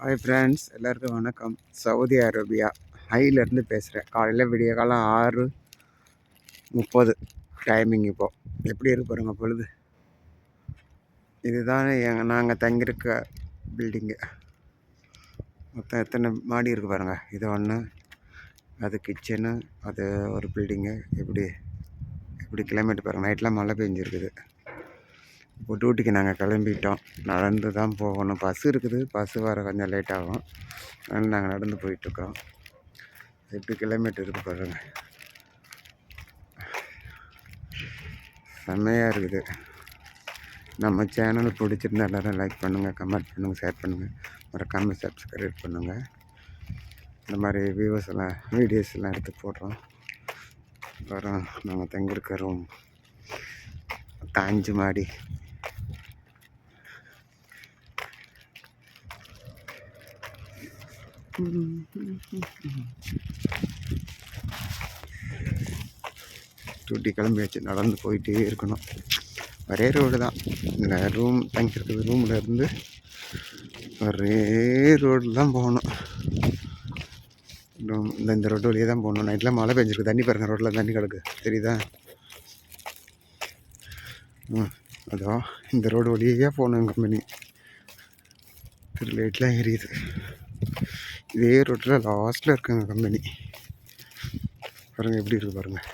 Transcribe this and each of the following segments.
Hi friends எல்லாருக்கும் வணக்கம். Saudi Arabia ஹைலேருந்து பேசுகிறேன் காலையில் விடிய காலம் ஆறு முப்பது டைமிங் இப்போது எப்படி இருப்பாருங்க பொழுது? இதுதான் எங்கள் நாங்கள் தங்கியிருக்க பில்டிங்கு மொத்தம் எத்தனை மாடி இருக்குது பாருங்கள் இது ஒன்று அது கிச்சனு அது ஒரு பில்டிங்கு எப்படி எப்படி கிலோமீட்டர் பாருங்கள் நைட்லாம் மழை பெஞ்சிருக்குது. இப்போ டியூட்டிக்கு நாங்கள் கிளம்பிட்டோம். நடந்து தான் போகணும். பஸ் இருக்குது. பஸ்ஸு வர கொஞ்சம் லேட் ஆகும். அதனால் நாங்கள் நடந்து போயிட்டுருக்குறோம் எப்படி கிலோமீட்டர் இருக்கு பாருங்க. செம்மையாக இருக்குது. நம்ம சேனல் பிடிச்சிருந்தா எல்லோரும் லைக் பண்ணுங்கள் கமெண்ட் பண்ணுங்கள் ஷேர் பண்ணுங்கள் மறக்காமல் சப்ஸ்கிரைப் பண்ணுங்கள் இந்த மாதிரி வியூவர்ஸ் எல்லாம் வீடியோஸ் எல்லாம் எடுத்து போடுறோம். வரோம் நாங்கள் தங்கியிருக்க ரூம் அஞ்சு மாடி டூட்டி கிளம்பியாச்சு. நடந்து போயிட்டே இருக்கணும். ஒரே ரோடு தான். இந்த ரூம் தங்கியிருக்கிற ரூமில் இருந்து ஒரே ரோடில் தான் போகணும். ரூம் இந்த இந்த ரோட்டு வழியே தான் போகணும். நைட்டில் மழை பெஞ்சிருக்கு. தண்ணி பாருங்க ரோட்டில் தண்ணி கிடக்கு. தெரியுதா? ம் அதோ இந்த ரோடு வழியே போகணும் கம்பெனி திரு லைட்லாம் எரியுது இதே ரோட்டில் லாஸ்ட்டில் இருக்குங்க கம்பெனி பாருங்கள் எப்படி இருக்கு பாருங்கள்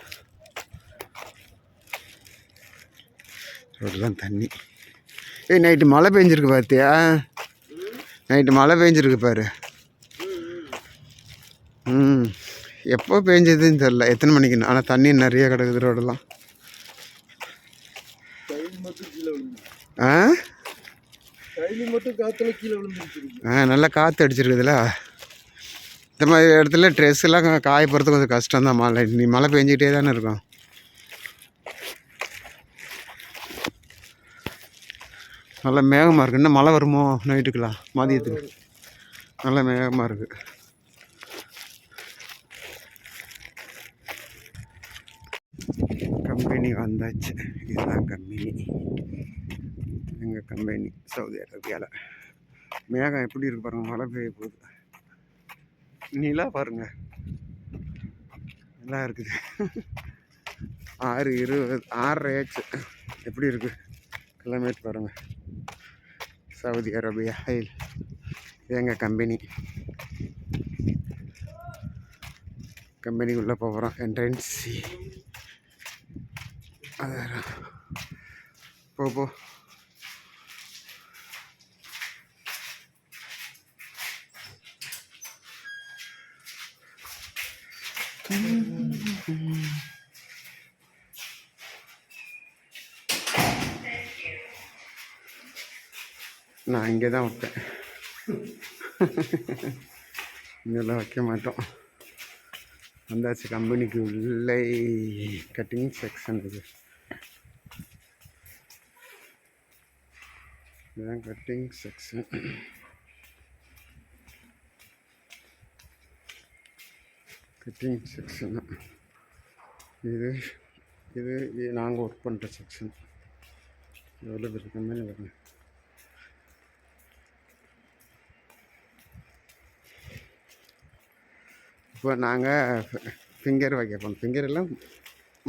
ரோடெலாம் தண்ணி. ஏய் நைட்டு மழை பெஞ்சிருக்கு பார்த்தியா நைட்டு மழை பெஞ்சிருக்கு பாரு. ம் எப்போ பெஞ்சதுன்னு தெரில எத்தனை மணிக்கு? ஆனால் தண்ணி நிறைய கிடக்குது ரோடெல்லாம் ஆ? ஆ நல்லா காற்று அடிச்சிருக்குதுல. இந்த மாதிரி இடத்துல ட்ரெஸ் எல்லாம் காய போகிறது கொஞ்சம் கஷ்டம் தான் மழை நீ மழை பெஞ்சிக்கிட்டே தானே இருக்கும். நல்ல மேகமாக இருக்குது இன்னும் மழை வருமோ? நைட்டுக்கலாம் மதியத்துக்கு. நல்ல மேகமாக இருக்குது கம்பெனி வந்தாச்சு. இதுதான் கம்பெனி. எங்கள் கம்பெனி சவுதி அரேபியாவில் மேகம் எப்படி இருக்கு பாருங்கள் மழை பெய்ய போகுது. நிலா பாருங்க. நல்லா இருக்குது. ஆறு இருபது ஆறரை ஆச்சு. எப்படி இருக்கு? கிளைமேட் பாருங்க. சவுதி அரேபியா ஹைல் இது எங்கள் கம்பெனி. கம்பெனிக்குள்ளே போகிறோம் என்ட்ரன்ஸ். அதான். போ. நான் இங்கே தான் வைப்பேன் இங்கெல்லாம் வைக்க மாட்டோம். வந்தாச்சு கம்பெனிக்கு உள்ளே. கட்டிங் செக்ஷன் இது. இதுதான் கட்டிங் செக்ஷன் ஃபிட்டிங் செக்ஷன் இது இது நாங்கள் ஒர்க் பண்ணுற செக்ஷன் எவ்வளோ பெரிய கம்பெனி வருங்க. இப்போ நாங்கள் ஃபிங்கர் வைக்க போகிறோம் ஃபிங்கர் எல்லாம்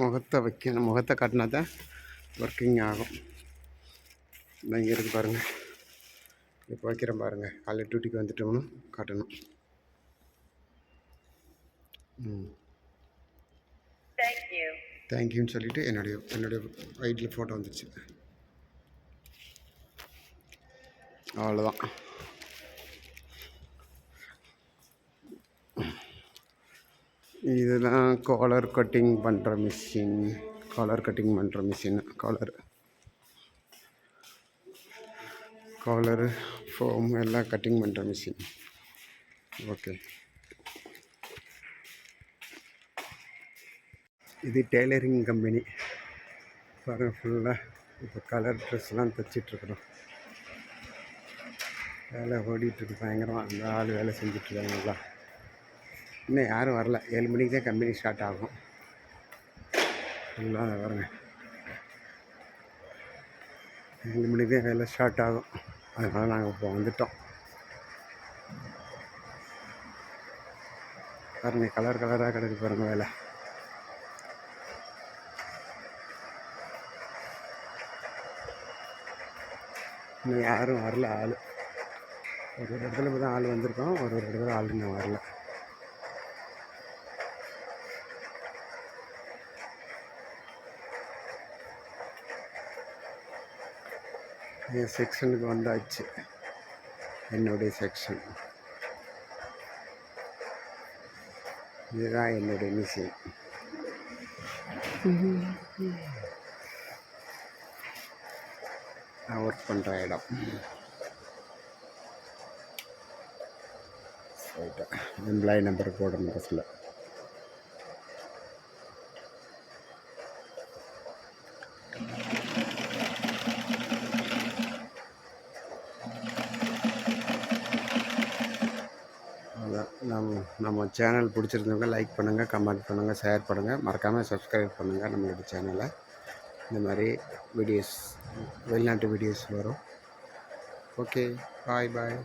முகத்தை வைக்கணும். முகத்தை காட்டினா தான் ஒர்க்கிங் ஆகும். இங்கே இருக்கு பாருங்கள் இப்போ வைக்கிறேன் பாருங்கள் காலையில் டியூட்டிக்கு வந்துட்டோம்னு காட்டணும். தேங்க்யூன்னு சொல்லிவிட்டு என்னுடைய என்னுடைய ஐடியில் ஃபோட்டோ வந்துருச்சு. அவ்வளோதான் இதெல்லாம் காலர் கட்டிங் பண்ணுற மிஷின் காலர் கட்டிங் பண்ணுற மிஷின் காலர் காலரு ஃபோம் எல்லாம் கட்டிங் பண்ணுற மிஷின் ஓகே இது டெய்லரிங் கம்பெனி. பாருங்கள் ஃபுல்லாக இப்போ கலர் ட்ரெஸ்லாம் தைச்சிட்ருக்குறோம் வேலை ஓடிட்டுருக்கு பயங்கரமாக அந்த ஆள் வேலை செஞ்சிட்ருக்காங்க இன்னும் யாரும் வரல. ஏழு மணிக்கு தான் கம்பெனி ஸ்டார்ட் ஆகும். ஃபுல்லாக வரங்க ஏழு மணிக்கு தான் வேலை ஸ்டார்ட் ஆகும். அதனால் நாங்கள் இப்போ வந்துட்டோம். பாருங்கள் கலர் கலராக கிடைக்கு பாருங்கள் வேலை. இன்னும் யாரும் வரல ஆள். ஒரு ஒரு இடத்துல இப்போ தான் ஆள் வந்திருக்கோம். ஒரு ஒரு இடத்துல ஆள் இன்னும் வரல. என் செக்ஷனுக்கு வந்தாச்சு. என்னுடைய செக்ஷன். இதுதான் என்னுடைய மிஷின் நான் ஒர்க் பண்ணுற இடம். எம்ப்ளாயி நம்பர் போடணும் பஸ்ஸில் அதான். நம்ம நம்ம சேனல் பிடிச்சிருந்தவங்க லைக் பண்ணுங்கள் கமெண்ட் பண்ணுங்கள் ஷேர் பண்ணுங்கள் மறக்காமல் சப்ஸ்கிரைப் பண்ணுங்கள் நம்மளோட சேனலை இந்த மாதிரி வீடியோஸ் வெளிநாட்டு வீடியோஸ் வரும். ஓகே பாய் பாய்